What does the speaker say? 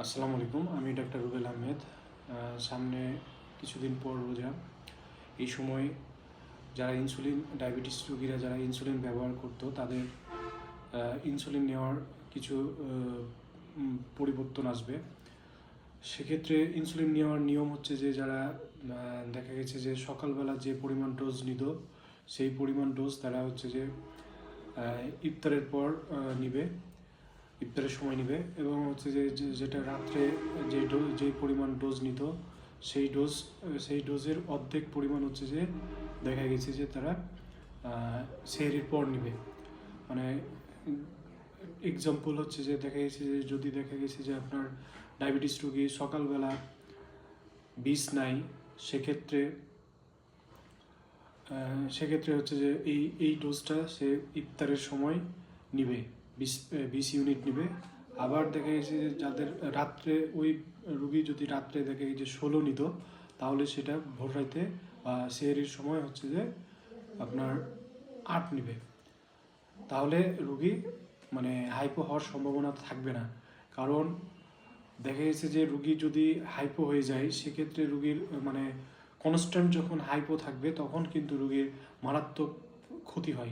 আসসালামু আলাইকুম, আমি ডাক্তার রুবেল আহমেদ। সামনে কিছুদিন পর রোজা এই সময় যারা ইনসুলিন, ডায়াবেটিস রোগীরা যারা ইনসুলিন ব্যবহার করতো, তাদের ইনসুলিন নেওয়ার কিছু পরিবর্তন আসবে। সেক্ষেত্রে ইনসুলিন নেওয়ার নিয়ম হচ্ছে যে, যারা দেখা গেছে যে, সকালবেলা যে পরিমাণ ডোজ নিত, সেই পরিমাণ ডোজ তারা হচ্ছে যে ইফতারের পর নিবে। ইফতারের সময় নেবে এবং হচ্ছে যে যেটা রাত্রে যে ডোজ যে পরিমাণ ডোজ নিত, সেই ডোজ, সেই ডোজের অর্ধেক পরিমাণ হচ্ছে যে দেখা গেছে যে তারা সেহরির পর নিবে। মানে এক্সাম্পল হচ্ছে যে দেখা গেছে যে, যদি দেখা গেছে যে আপনার ডায়াবেটিস রোগী সকালবেলা বিষ নাই, সেক্ষেত্রে সেক্ষেত্রে হচ্ছে যে এই এই ডোজটা সে ইফতারের সময় নিবে। বিশ বিশ ইউনিট নিবে। আবার দেখা গেছে যে যাদের রাত্রে ওই রুগী যদি রাত্রে দেখা গেছে ষোলো নিত, তাহলে সেটা ভোর রাইতে, বা সেহরির সময় হচ্ছে যে আপনার আট নিবে। তাহলে রুগী মানে হাইপো হওয়ার সম্ভাবনা থাকবে না। কারণ দেখা গেছে যে রুগী যদি হাইপো হয়ে যায়, সেক্ষেত্রে রুগীর মানে কনস্ট্যান্ট যখন হাইপো থাকবে, তখন কিন্তু রুগীর মারাত্মক ক্ষতি হয়।